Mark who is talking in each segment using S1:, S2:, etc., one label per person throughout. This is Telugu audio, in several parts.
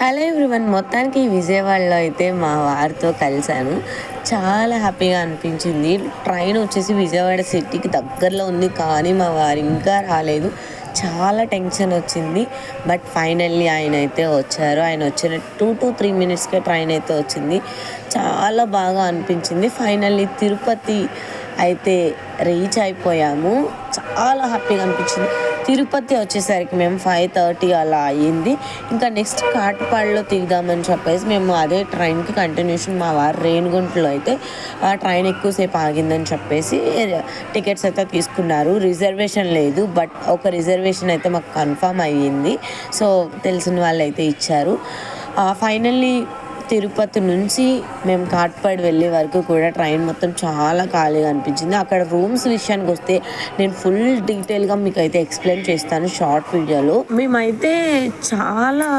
S1: హలో ఎవ్రీవన్ మొత్తానికి విజయవాడలో అయితే మా వారితో కలిశాను. చాలా హ్యాపీగా అనిపించింది. ట్రైన్ వచ్చేసి విజయవాడ సిటీకి దగ్గరలో ఉంది కానీ మా వారు ఇంకా రాలేదు. చాలా టెన్షన్ వచ్చింది. బట్ ఫైనల్లీ ఆయన అయితే వచ్చారు. ఆయన వచ్చిన టూ టు త్రీ మినిట్స్కే ట్రైన్ అయితే వచ్చింది. చాలా బాగా అనిపించింది. ఫైనల్లీ తిరుపతి అయితే రీచ్ అయిపోయాము. చాలా హ్యాపీగా అనిపించింది. తిరుపతి వచ్చేసరికి మేము ఫైవ్ థర్టీ అలా అయ్యింది. ఇంకా నెక్స్ట్ కాటపాడులో దిగుదామని చెప్పేసి మేము అదే ట్రైన్కి కంటిన్యూషన్ మా వారు రేణిగుంటలో అయితే ఆ ట్రైన్ ఎక్కువసేపు ఆగిందని చెప్పేసి టికెట్స్ అయితే తీసుకున్నారు. రిజర్వేషన్ లేదు బట్ ఒక రిజర్వేషన్ అయితే మాకు కన్ఫర్మ్ అయ్యింది. సో తెలిసిన వాళ్ళు అయితే ఇచ్చారు ఫైనల్లీ తిరుపతి నుంచి మేము కాట్పాడు వెళ్ళే వరకు కూడా ట్రైన్ మొత్తం చాలా ఖాళీగా అనిపించింది. అక్కడ రూమ్స్ విషయానికి వస్తే నేను ఫుల్ డీటెయిల్గా మీకు అయితే ఎక్స్ప్లెయిన్ చేస్తాను షార్ట్ వీడియోలో. మేమైతే చాలా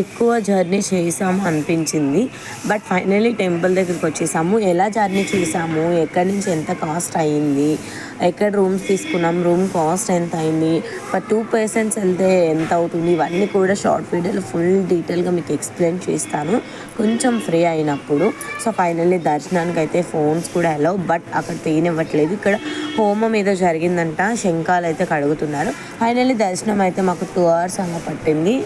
S1: ఎక్కువ జర్నీ చేసాము అనిపించింది. బట్ ఫైనలీ టెంపుల్ దగ్గరికి వచ్చేసాము. ఎలా జర్నీ చేసాము? ఎక్కడి నుంచి ఎంత కాస్ట్ అయ్యింది ఎక్కడ రూమ్స్ తీసుకున్నాం? రూమ్ కాస్ట్ ఎంత అయింది? ఫర్ టూ పర్సన్స్ వెళ్తే ఎంత అవుతుంది? ఇవన్నీ కూడా షార్ట్ వీడియోలో ఫుల్ డీటెయిల్గా మీకు ఎక్స్ప్లెయిన్ చేస్తాను. కొంచెం ఫ్రీ అయినప్పుడు. సో ఫైనల్లీ దర్శనానికి అయితే ఫోన్స్ కూడా అలౌ. బట్ అక్కడ తీయనివ్వట్లేదు ఇక్కడ హోమం ఏదో జరిగిందంట. శంఖాలు అయితే కడుగుతున్నారు. ఫైనల్లీ దర్శనం అయితే మాకు టూ అవర్స్ అలా పట్టింది.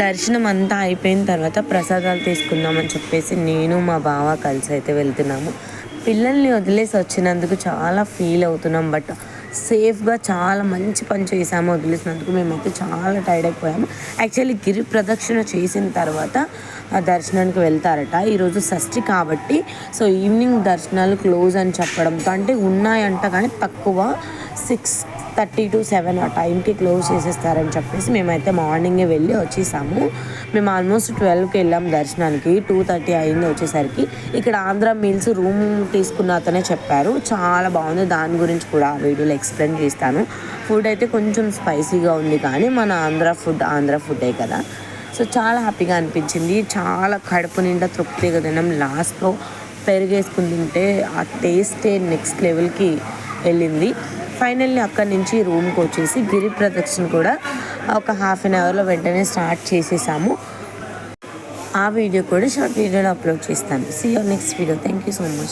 S1: దర్శనం అంతా అయిపోయిన తర్వాత ప్రసాదాలు తీసుకుందామని చెప్పేసి నేను మా బావ కలిసి అయితే వెళ్తున్నాము. పిల్లల్ని వదిలేసి వచ్చినందుకు చాలా ఫీల్ అవుతున్నాం. బట్ సేఫ్గా చాలా మంచి పని చేసాము వదిలేసినందుకు. మేమైతే చాలా టైర్డ్ అయిపోయాము. యాక్చువల్లీ గిరి ప్రదక్షిణ చేసిన తర్వాత ఆ దర్శనానికి వెళ్తారట. ఈరోజు షష్ఠి కాబట్టి సో ఈవినింగ్ దర్శనాలు క్లోజ్ అని చెప్పడంతో అంటే ఉన్నాయంట కానీ తక్కువ. సిక్స్ థర్టీ టు సెవెన్ ఆ టైంకి క్లోజ్ చేసేస్తారని చెప్పేసి మేమైతే మార్నింగే వెళ్ళి వచ్చేసాము. మేము ఆల్మోస్ట్ ట్వెల్వ్కి వెళ్ళాం దర్శనానికి. టూ థర్టీ అయింది వచ్చేసరికి. ఇక్కడ ఆంధ్ర మీల్స్ రూమ్ తీసుకున్న అతనే చెప్పారు. చాలా బాగుంది. దాని గురించి కూడా ఆ వీడియోలో ఎక్స్ప్లెయిన్ చేస్తాను. ఫుడ్ అయితే కొంచెం స్పైసీగా ఉంది కానీ మన ఆంధ్ర ఫుడ్ ఆంధ్ర ఫుడ్డే కదా. సో చాలా హ్యాపీగా అనిపించింది. చాలా కడుపు నిండా తృప్తిగా తిన్నాం. లాస్ట్లో పెరిగేసుకుని తింటే ఆ టేస్టే నెక్స్ట్ లెవెల్కి వెళ్ళింది. ఫైనల్లీ అక్కడి నుంచి రూమ్కి వచ్చేసి గిరి ప్రదక్షిణ కూడా ఒక హాఫ్ అన్ అవర్లో వెంటనే స్టార్ట్ చేసేసాము. ఆ వీడియో కూడా షార్ట్ వీడియోలో అప్లోడ్ చేస్తాను. See you next video thank you so much